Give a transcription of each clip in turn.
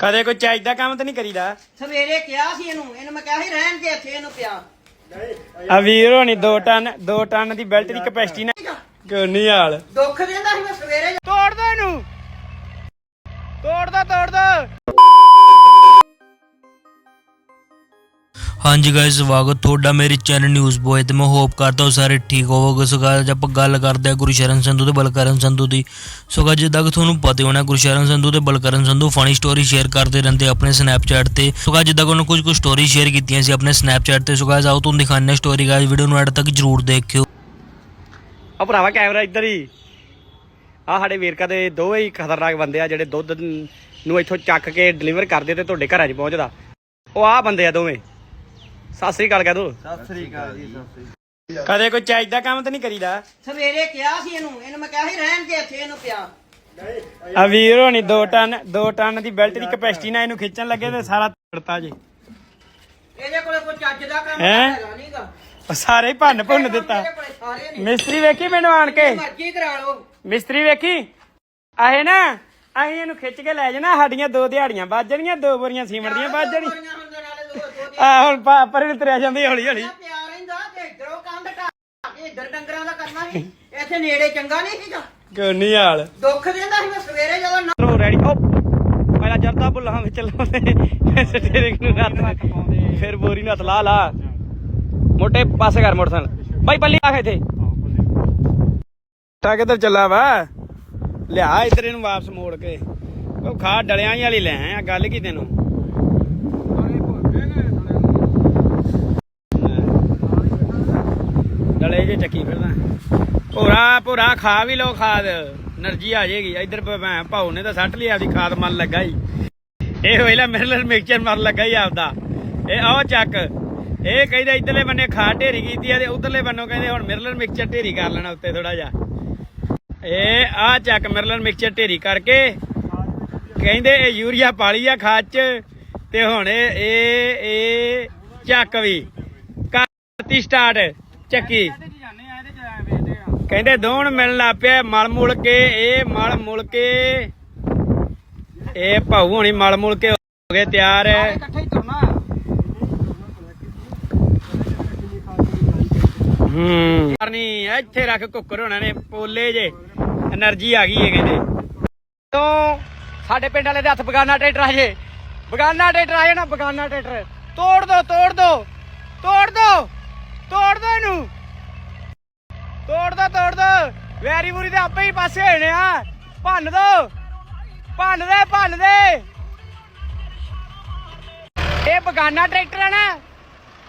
ਕਦੇ ਕੋਈ ਚਾਹੀਦਾ ਦਾ ਕੰਮ ਤਾਂ ਨਹੀਂ ਕਰੀਦਾ? ਸਵੇਰੇ ਕਿਹਾ ਸੀ ਇਹਨੂੰ ਇਹਨੂੰ ਮੈਂ ਕਿਹਾ ਸੀ ਰਹਿਣ ਦੇ ਇੱਥੇ ਇਹਨੂੰ ਪਿਆ। ਆ ਵੀਰ ਹੋਣੀ 2 ਟਨ 2 ਟਨ ਦੀ ਬੈਲਟ ਦੀ ਕਪੈਸਿਟੀ ਨਾ ਕੋਈ ਨਹੀਂ ਹਾਲ ਦੁੱਖ ਦਿੰਦਾ ਸੀ ਮੈਂ ਸਵੇਰੇ ਤੋੜ ਦੋ ਇਹਨੂੰ। ਤੋੜ ਦੋ ਤੋੜ ਦੋ। ਹਾਂਜੀ ਗਾਇਸ ਸਵਾਗਤ ਤੁਹਾਡਾ ਮੇਰੇ ਚੈਨਲ ਨਿਊਜ਼ ਬੋਏ ਤੇ। ਮੈਂ ਹੋਪ ਕਰਦਾ ਹਾਂ ਸਾਰੇ ਠੀਕ ਹੋਵੋਗੇ। ਸੋ guys, ਆਪਾਂ ਗੱਲ ਕਰਦੇ ਹਾਂ ਗੁਰਸ਼ਰਨ ਸੰਧੂ ਤੇ ਬਲਕਰਨ ਸੰਧੂ ਦੀ। ਸੋ guys, ਜਿੱਦਾਂ ਕਿ ਤੁਹਾਨੂੰ ਪਤਾ ਹੋਣਾ ਗੁਰਸ਼ਰਨ ਸੰਧੂ ਤੇ Balkaran Sandhu funny story share ਕਰਦੇ ਰਹਿੰਦੇ ਆਪਣੇ ਸਨੈਪਚੈਟ ਤੇ। ਸੋ guys, ਜਿੱਦਾਂ ਕਿ ਉਹਨਾਂ ਕੁਝ ਕੁ ਸਟੋਰੀ ਸ਼ੇਅਰ ਕੀਤੀਆਂ ਸੀ ਆਪਣੇ ਸਨੈਪਚੈਟ ਤੇ। ਸੋ guys, ਆਓ ਤੁਹਾਨੂੰ ਦਿਖਾਉਂਦੇ ਹਾਂ ਸਟੋਰੀ ਗਾਇਸ ਵੀਡੀਓ ਨੂੰ ਐਡ ਤੱਕ ਜਰੂਰ ਦੇਖਿਓ। ਆ ਭਰਾਵਾ ਕੈਮਰਾ ਇੱਧਰ ਹੀ। ਆ ਸਾਡੇ ਵੇਰਕਾ ਦੇ ਦੋਵੇਂ ਹੀ ਖਤਰਨਾਕ ਬੰਦੇ ਆ ਜਿਹੜੇ ਦੁੱਧ ਨੂੰ ਇੱਥੋਂ ਚੱਕ ਕੇ ਡਿਲੀਵਰ ਕਰਦੇ ਤੇ ਤੁਹਾਡੇ ਘਰਾਂ 'ਚ ਪਹੁੰਚਦਾ। ਉਹ ਆ ਬੰਦੇ ਆ ਦੋਵੇਂ। ਸਤਿ ਸ੍ਰੀ ਅਕਾਲ ਕਹਿ ਦੋ। ਸਤਿ ਸ੍ਰੀ ਅਕਾਲ ਜੀ ਸਤਿ ਸ੍ਰੀ ਕਦੇ ਕੋਈ ਚਾਹੀਦਾ ਦਾ ਕੰਮ ਤਾਂ ਨਹੀਂ ਕਰੀਦਾ? ਸਵੇਰੇ ਕਿਹਾ ਸੀ ਇਹਨੂੰ ਇਹਨੂੰ ਮੈਂ ਕਿਹਾ ਸੀ ਰਹਿਣ ਦੇ ਇੱਥੇ ਇਹਨੂੰ ਪਿਆ। ਆ ਵੀਰ ਹੋਣੀ 2 ਟਨ 2 ਟਨ ਦੀ ਬੈਲਟ ਦੀ ਕਪੈਸਿਟੀ ਨਾਲ ਇਹਨੂੰ ਖਿੱਚਣ ਲੱਗੇ ਤੇ ਸਾਰਾ ਤੜਤਾ ਜੀ। ਇਹਦੇ ਕੋਲੇ ਕੋਈ ਚੱਜ ਦਾ ਕੰਮ ਹੈਂ? ਹੈਗਾ ਨਹੀਂਗਾ ਉਹ ਸਾਰੇ ਹੀ ਭੰਨ ਭੁੰਨ ਦਿੱਤਾ। ਸਾਰੇ ਨੇ। ਮਿਸਤਰੀ ਵੇਖੀ ਮੈਨੂੰ ਆਣ ਕੇ? ਮਰਜ਼ੀ ਕਰਾ ਲਓ। ਮਿਸਤਰੀ ਵੇਖੀ? ਆਹੇ ਨਾ ਅਸੀਂ ਇਹਨੂੰ ਖਿੱਚ ਕੇ ਲੈ ਜਾਣਾ ਸਾਡੀਆਂ ਦੋ ਦਿਹਾੜੀਆਂ ਵੱਜ ਜਾਣੀਆਂ ਦੋ ਬੋਰੀਆਂ ਸੀਮਟ ਦੀਆਂ ਵੱਜ ਜਾਣੀਆਂ। ਆ ਹੁਣ ਪਾ- ਪਰੇ ਨੂੰ ਤੁਰਿਆ ਜਾਂਦੀ ਹੌਲੀ ਹੌਲੀ। ਪਿਆ ਰਹਿੰਦਾ ਤੇ ਇਧਰੋਂ ਕੰਧ ਢਾ ਕੇ ਇਧਰ ਡੰਗਰਾਂ ਦਾ ਕਰਨਾ ਸੀ। ਇੱਥੇ ਨੇੜੇ ਚੰਗਾ ਨਹੀਂ ਸੀਗਾ। ਕੋਈ ਨਹੀਂ ਹਾਲ? ਦੁੱਖ ਦਿੰਦਾ ਸੀ ਮੈਂ ਸਵੇਰੇ ਜਦੋਂ ਨਾ- ਰੈਡੀ ਓ। ਪਹਿਲਾਂ ਜਰਦਾ ਬੁੱਲਾਂ ਵਿੱਚ ਨੂੰ ਹੱਥ ਫਿਰ ਬੋਰੀ ਨੂੰ ਹੱਥ ਲਾ ਲਾ। ਮੋਟੇ ਪਾਸੇ ਕਰ ਮੋਟਰਸਾਈਕਲ। ਬਾਈ ਪੱਲੀ ਆ ਇੱਥੇ। ਟਾ ਕਿੱਧਰ ਚੱਲਾ ਵਾ। ਲਿਆ ਇੱਧਰ ਇਹਨੂੰ ਵਾਪਸ ਮੋੜ ਕੇ। ਉਹ ਖਾ ਡਲਿਆਂ ਜਿਹੀ ਵਾਲੀ ਲੈ ਆ ਗੱਲ ਕੀ ਤੈਨੂੰ? ਗੋਡੇ ਜੇ ਚੱਕੀ ਫਿਰਦਾ। ਭੋਰਾ ਭੋਰਾ, ਖਾ ਵੀ ਲੋ ਖਾਦ। એનર્ਜੀ ਆ ਜਾਏਗੀ। ਇਧਰ ਭੈਂ ਭਾਉ ਨੇ ਤਾਂ ਸੱਟ ਲਿਆ ਆਪਦੀ ਖਾਦ ਮਨ ਲੱਗਾ ਹੀ ਇਹ ਹੋਇਲਾ ਮੇਰੇ ਨਾਲ ਮਿਕਸਚਰ ਮਨ ਲੱਗਾ ਹੀ ਆਪਦਾ। ਇਹ ਆਓ ਚੱਕ। ਇਹ ਕਹਿੰਦਾ ਇਧਰਲੇ ਬੰਨੇ ਖਾ ਢੇਰੀ ਕੀਤੀ ਆ ਤੇ ਉਧਰਲੇ ਬੰਨੋਂ ਕਹਿੰਦੇ ਹੁਣ ਮਿਰਲਰ ਮਿਕਸਚਰ ਢੇਰੀ ਕਰ ਲੈਣਾ ਉੱਤੇ ਥੋੜਾ ਜਿਹਾ। ਇਹ ਆ ਚੱਕ ਮਿਰਲਰ ਮਿਕਸਚਰ ਢੇਰੀ ਕਰਕੇ। ਕਹਿੰਦੇ ਇਹ ਯੂਰੀਆ ਪਾਲੀ ਆ ਖਾਦ ਚ। ਤੇ ਹੁਣ ਇਹ ਇਹ ਚੱਕ ਵੀ। ਕਰਤੀ ਸਟਾਰਟ ਚੱਕੀ। ਕਹਿੰਦੇ ਦੋਣ ਮਿਲਣਾ ਪਿਆ ਮਲ ਮੁਲ ਕੇ ਇਹ ਮਲ ਮੁਲ ਕੇ। ਇਹ ਭਾਉ ਹੋਣੀ ਮਲ ਮੁਲ ਕੇ ਹੋ ਗਏ ਤਿਆਰ। ਹੈ ਹੂੰ। ਨਹੀਂ ਇੱਥੇ ਰੱਖ ਕੁੱਕਰ ਹੋਣਾ ਨੇ ਪੋਲੇ ਜੇ। એનર્ਜੀ ਆ ਗਈ ਹੈ ਕਹਿੰਦੇ। ਤੋਂ ਸਾਡੇ ਪਿੰਡ ਵਾਲੇ ਦੇ ਹੱਥ ਬਗਾਨਾ ਟਰੈਕਟਰ ਆ ਜੇ। ਬਗਾਨਾ ਟਰੈਕਟਰ ਆ ਜਾਣਾ ਬਗਾਨਾ ਟਰੈਕਟਰ। ਤੋੜ ਦੋ ਤੋੜ ਦੋ। ਤੋੜ ਦੋ। ਦੋ ਤੋੜ ਦੋ। ਵੈਰੀ ਬੁਰੀ ਦੇ ਆਪੇ ਹੀ ਪਾਸੇ ਹੋਣੇ ਆ। ਭੰਨ ਦੋ। ਭੰਨ ਦੇ ਭੰਨ ਦੇ। ਇਹ ਬਗਾਨਾ ਟਰੈਕਟਰ ਆ ਨਾ।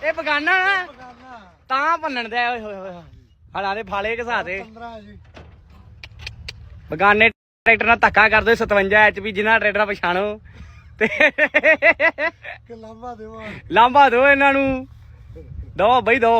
ਇਹ ਬਗਾਨਾ ਨਾ। ਤਾਂ ਭੰਨਣ ਦੇ ਓਏ ਹੋਏ ਹੋਏ ਹਲਾ ਦੇ ਫਾਲੇ ਘਸਾ ਦੇ। ਬਗਾਨੇ ਟਰੈਕਟਰ ਨਾਲ ਧੱਕਾ ਕਰ ਦਿਓ 57 ਐਚਪੀ ਜਿਨ੍ਹਾਂ ਟਰੈਕਟਰ ਪਛਾਣੋ ਤੇ ਲਾਂਭਾ ਦਿਓ ਇਹਨਾਂ ਨੂੰ। ਦੋ ਬਈ ਦੋ।